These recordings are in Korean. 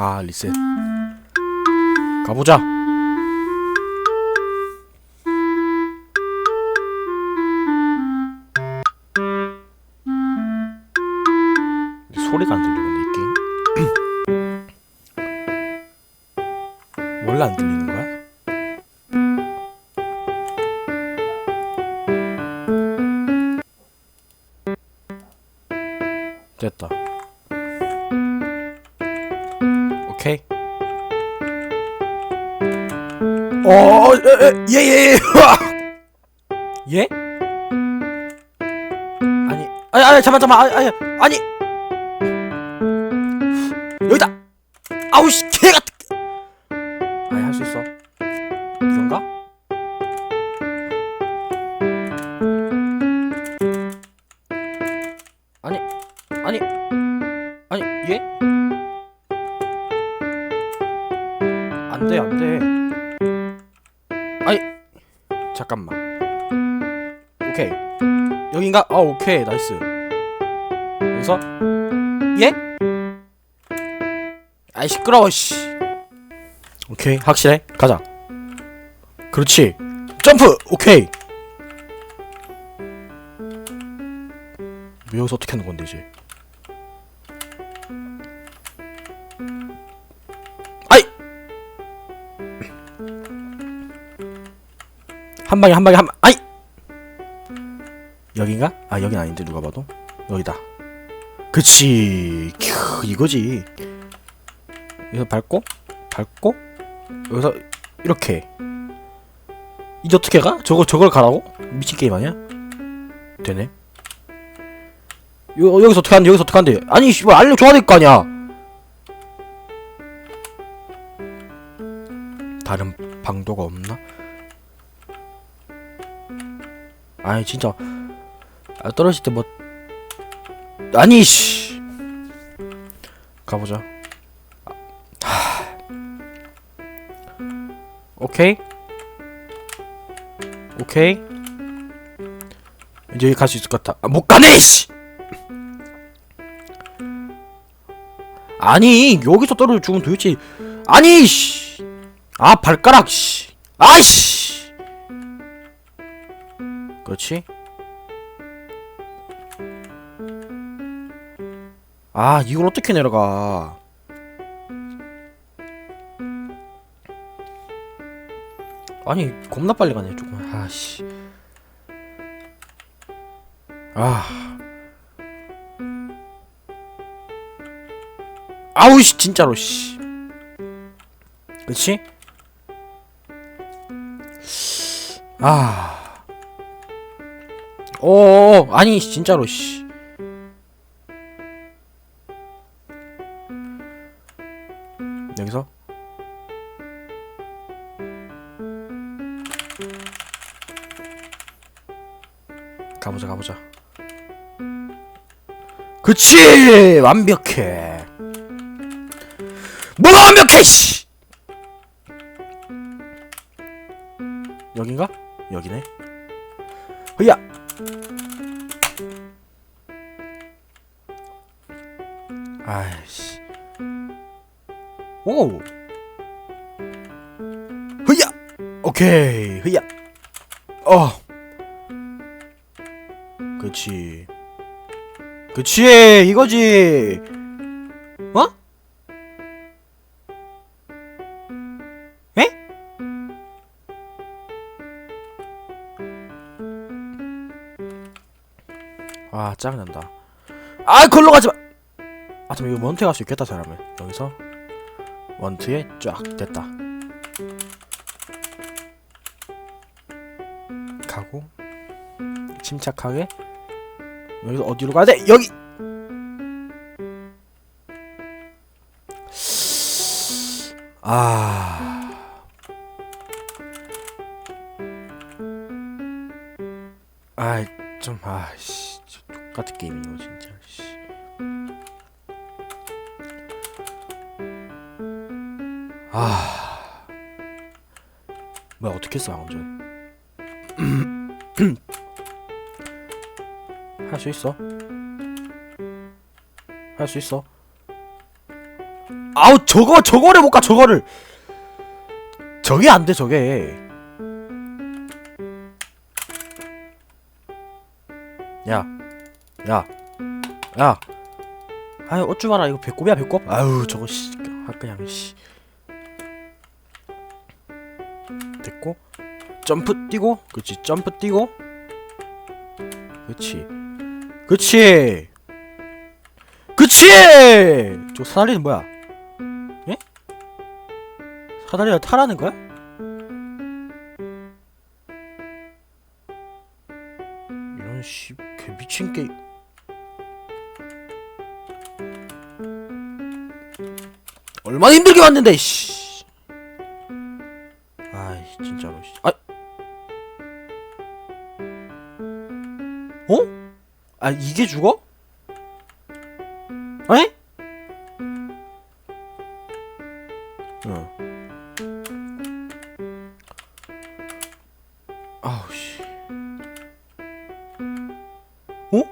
아 리셋. 가보자. 소리가 안 들리는데 이 게임. 원래 안 들리는 어, 어예예 예? 아니 아니 아니 잠깐 잠깐 아니 아니 아니 아 오케이. 나이스. 여기서 예? 아이 시끄러워 씨. 오케이. 확실해? 가자. 그렇지. 점프! 오케이. 여기서 어떻게 하는 건데 이제? 아이! 한 방에 한 방에 한 방, 아이? 아 여긴 아닌데 누가 봐도? 여기다. 그치. 큐 이거지. 여기서 밟고 밟고 여기서 이렇게. 이제 어떻게 가? 저거 저걸 가라고? 미친 게임 아니야? 되네. 요, 여기서 어떻게 하는데 여기서 어떻게 하는데? 아니 씨발 알려줘야 될 거 아니야. 다른 방도가 없나? 아니 진짜 아, 떨어질 때 뭐. 아니 씨. 가보자. 오케이. 오케이. 이제 갈 수 있을 것 같아. 아, 못 가네 씨! 아니 여기서 떨어져 죽으면 도대체. 아니 씨 아 발가락 씨! 아이씨! 그렇지 아 이걸 어떻게 내려가? 아니 겁나 빨리 가네 조금. 아씨. 아. 아우 씨 진짜로 씨. 그렇지 아 오, 아니 진짜로 씨. 그치 완벽해. 뭐가 완벽해 씨. 여긴가? 여기네. 흐야. 아이씨. 오. 흐야. 오케이. 흐야. 어. 그치. 그치. 이거지. 어? 에? 아 짜증난다 아 걸러 가지마 아 잠깐 이거 원트에 갈 수 있겠다 사람은 여기서 원트에 쫙 됐다 가고 침착하게 여기서 어디로 가야 돼? 여기! 아. 아이 좀 아씨 똑같은 게임이고 진짜. 씨. 아. 뭐야 어떻게 했어 방금 전에 할 수 있어. 할 수 있어. 아우 저거 저거를 못 가 저거를. 저게 안 돼 저게. 야 야, 야, 아유 어쭈 마라. 이거 배꼽이야 배꼽? 아유 저거 씨, 아 그냥 씨. 됐고, 점프 뛰고, 그렇지 점프 뛰고, 그렇지, 그렇지, 그렇지. 저 사다리는 뭐야? 예? 사다리를 타라는 거야? 이런 씨, 개 미친 게. 얼마나 힘들게 왔는데 씨. 아 이게 죽어? 에? 어. 어?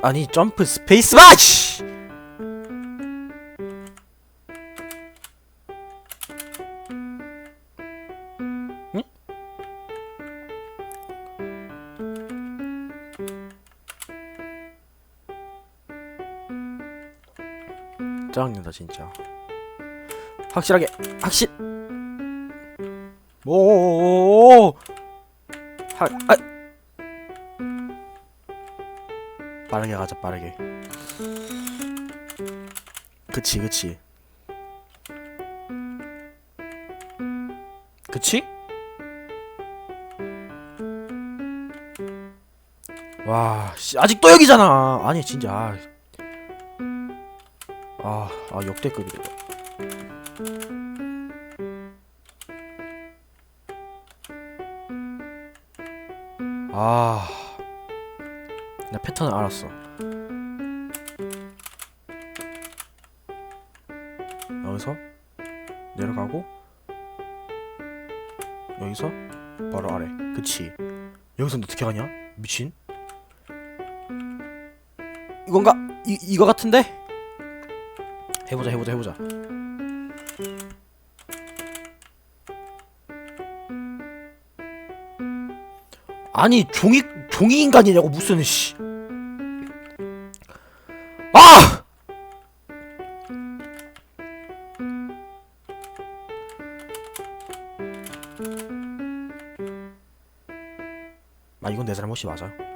아니 점프 스페이스 바 씨. 짱이다 진짜. 확실하게 확실 오 하, 아. 빠르게 가자 빠르게. 그치 그치. 그치? 와 씨, 아직도 여기잖아. 아니 진짜 아, 아, 아 역대급이다 아, 나 패턴을 알았어. 여기서 내려가고 여기서 바로 아래. 그치? 여기서 어떻게 가냐? 미친? 이건가? 이 이거 같은데? 해보자 해보자 해보자. 아니 종이 종이 인간이냐고 무슨 씨. 아! 아 이건 내 잘못이 맞아.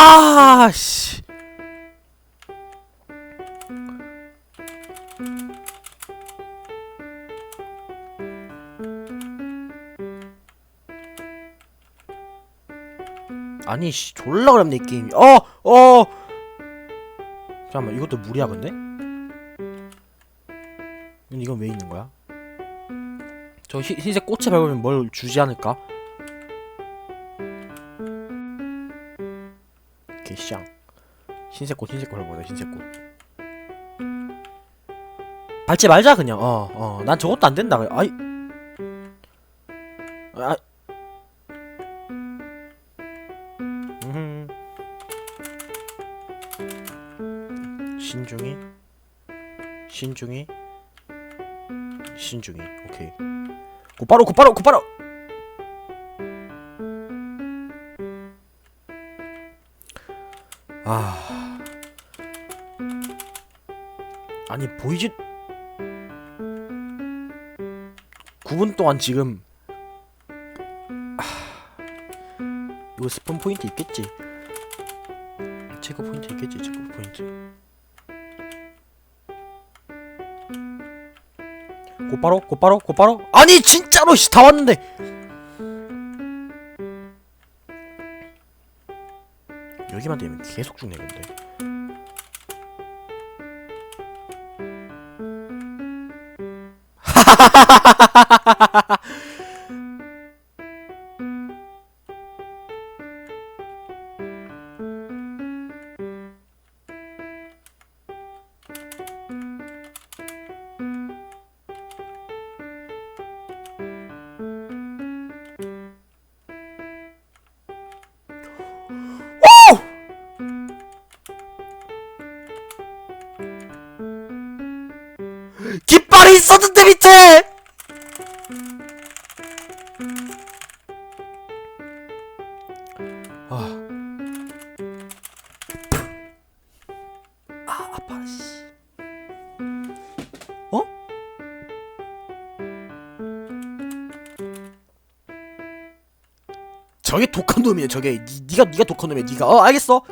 아, 씨. 아니, 씨, 졸라 이 게임이. 어, 어! 잠깐만, 이것도 무리야, 근데? 이건 왜 있는 거야? 저 흰, 흰색 꽃에 밟으면 뭘 주지 않을까? 개쌍 흰색 꽃 흰색 꽃을 보자 흰색 꽃. 밟지 말자 그냥. 어 어 난 저것도 안 된다. 아이. 아. 신중히. 신중히. 신중히. 오케이. 곧바로 곧바로 곧바로 아. 아니 보이지? 9분 동안 지금 아, 이거 스폰 포인트 있겠지? 체크 포인트 있겠지? 체크 포인트. 곧바로 곧바로 곧바로? 아니 진짜로 씨, 다 왔는데 여기만 되면 계속 죽네 근데 있었는데 밑에! 아, 아. 어? 저게 독한 놈이에요 저게. 니, 니가 니가 독한 놈이야 니가. 어 알겠어.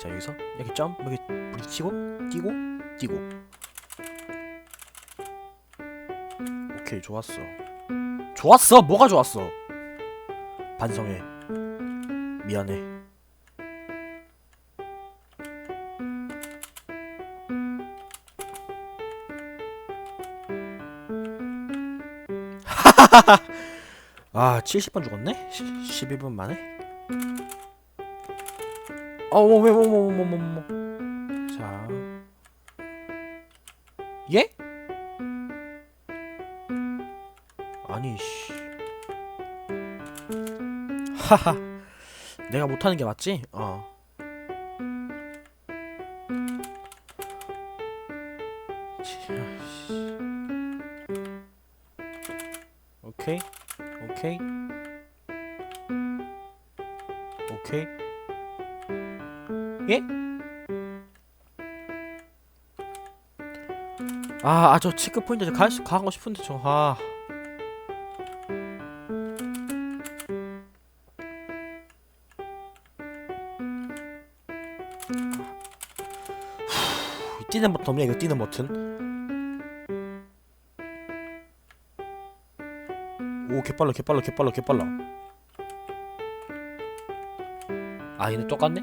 자 여기서 여기 점 여기 부딪히고 뛰고 뛰고 오케이 좋았어. 좋았어? 뭐가 좋았어? 반성해. 미안해. 아 70번 죽었네? 11분 만에? 어머 왜 어머 어머 어머 어머. 자. 예? 아니 씨 하하 내가 못하는 게 맞지? 어. 오케이 오케이 오케이 예? 아, 아, 저 체크 포인트 가고 싶은데 저, 아. 뛰는 버튼 없냐, 이거 뛰는 버튼? 오, 개빨라, 개빨라, 개빨라, 개빨라. 아, 얘네 똑같네?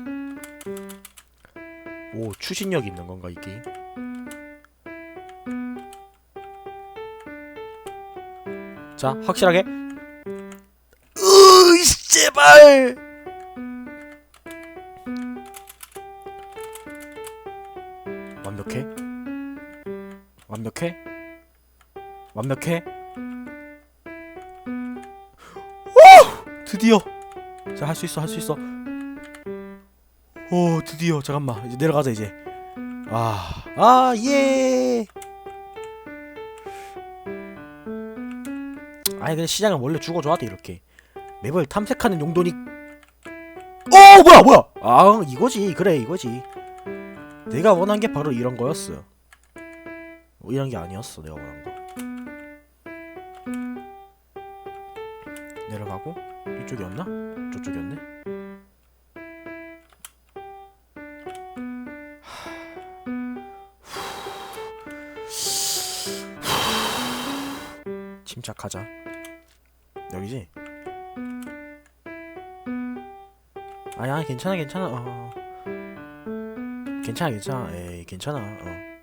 오, 추진력 있는 건가, 이 게임? 자, 확실하게. 으이씨, 제발! 완벽해? 오! 드디어! 자, 할 수 있어, 할 수 있어. 오, 드디어. 잠깐만. 이제 내려가자, 이제. 아, 아, 예! 아니 근데 시장은 원래 죽어줘야 돼 이렇게 맵을 탐색하는 용도니 어 뭐야 뭐야 아 이거지 그래 이거지 내가 원한 게 바로 이런 거였어 뭐 이런 게 아니었어 내가 원한 거 내려가고 이쪽이었나 저쪽이었네 침착하자 여기지? 아야 괜찮아 괜찮아 어. 어. 괜찮아 괜찮아 에이 괜찮아 어.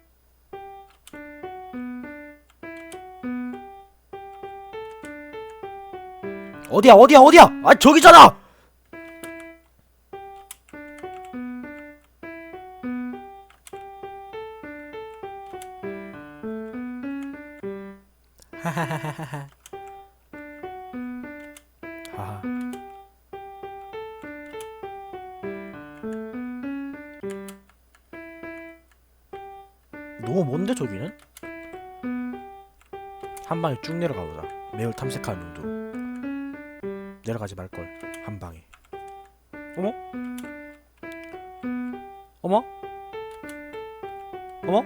어디야 어디야 어디야 아 저기잖아 하하하하하 하하 너무 뭔데 저기는? 한 방에 쭉 내려가 보자. 매일 탐색하는 용도로. 내려가지 말걸. 한 방에. 어머? 어머? 어머?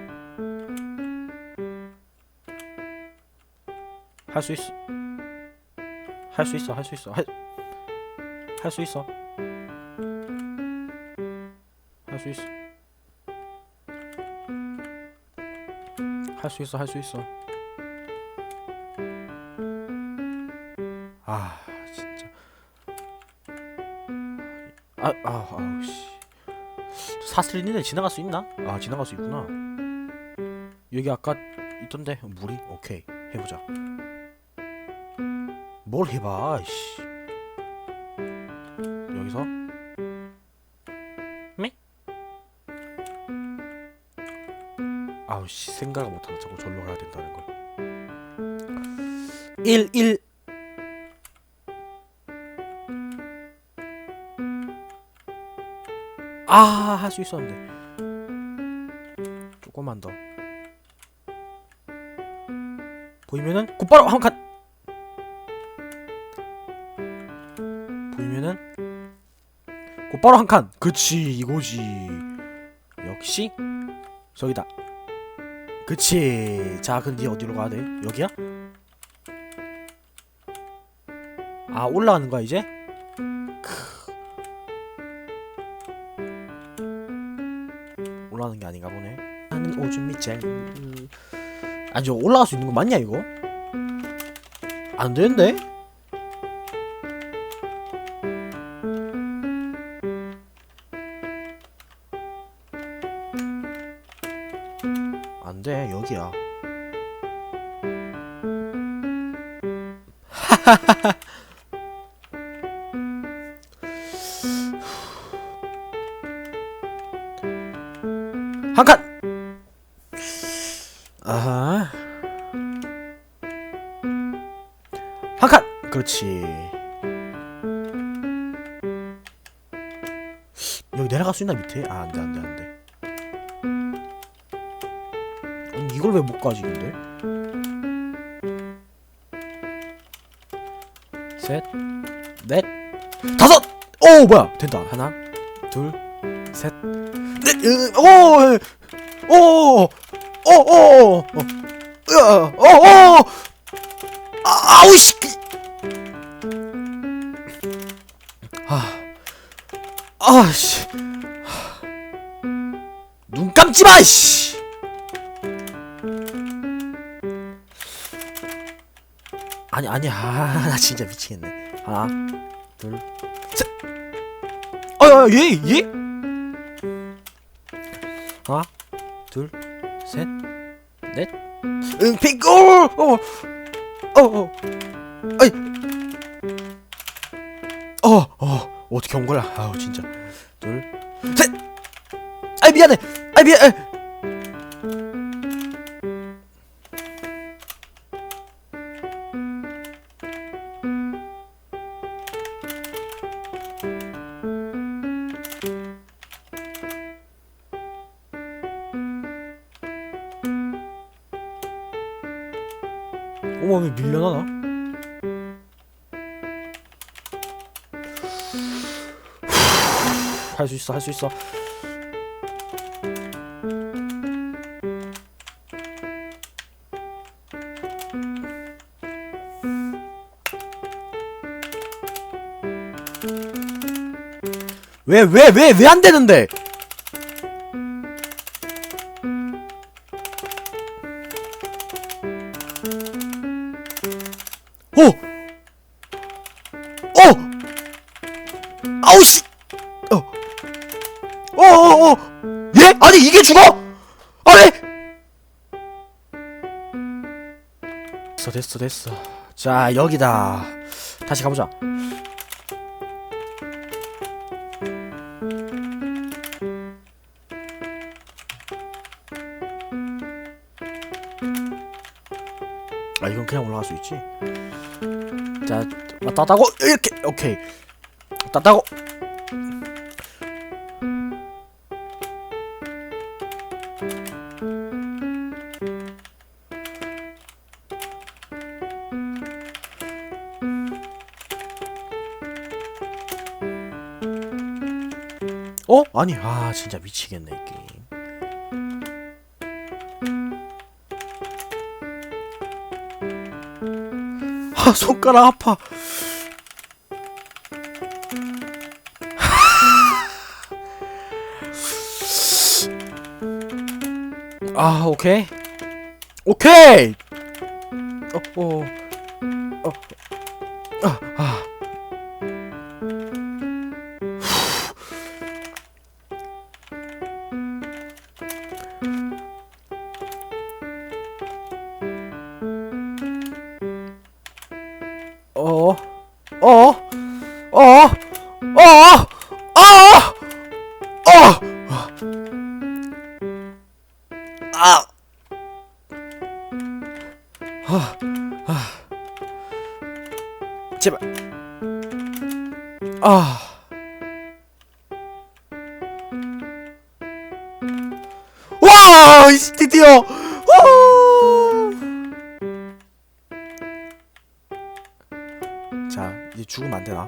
할 수 있어. 할 수 있어. 할 수 있어. 할 수 있어. 할 수 있어. 할 수 있어. 할 수 있어. 아, 아, 아우 씨. 사슬리네 지나갈 수 있나? 아, 지나갈 수 있구나. 여기 아까 있던데 물이 오케이 해보자. 뭘 해봐, 씨. 여기서 미? 아우 씨 생각을 못하나 자꾸 절로 가야 된다는 걸. 1 1 아, 할 수 있었는데. 조금만 더. 보이면은 곧바로 한 칸. 보이면은 곧바로 한 칸. 그치 이거지. 역시 저기다. 그치. 자, 근데 어디로 가야 돼? 여기야? 아 올라가는 거야 이제? 아닌가 보네. 나는 오줌 밑쟁. 아니 저 올라갈 수 있는 거 맞냐 이거? 안 되는데? 안 돼 여기야. 한 칸. 아하. 한 칸. 그렇지. 여기 내려갈 수 있나 밑에? 아 안 돼 안 돼 안돼. 아니 이걸 왜 못 가지 근데? 셋, 넷, 다섯. 오 뭐야 된다 하나, 둘, 셋, 넷. 으, 오, 오, 오, 오, 오, 어, 어, 어, 아, 아우 씨. 아, 아 씨. 눈 감지 마, 씨. 아니 아니 아나 진짜 미치겠네 하나 둘셋 어여 얘 얘? 하나 둘 셋 넷 응, 핑크! 어! 어! 어! 어! 아이! 어! 어! 어떻게 온 거야? 아우, 진짜. 둘, 셋! 아이, 미안해! 아이, 미안해! 있어, 할 수 있어. 왜, 왜, 왜, 왜 안 되는데? 됐어, 됐어. 자, 여기다. 다시 가보자. 아, 이건 그냥 올라갈 수 있지. 자, 따다고 이렇게 오케이. 따다고. 아니, 아, 진짜 미치겠네, 이 게임. 아, 손가락 아파. 아, 오케이. 오케이! 어, 어, 어, 아. 아, 아. 제발. 아. 와! 드디어! 와! 자, 이제 죽으면 안 되나?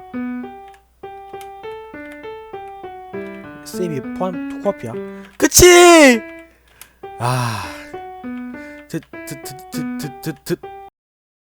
세이비 포함 코앞이야. 그치! 아, 드드드드드드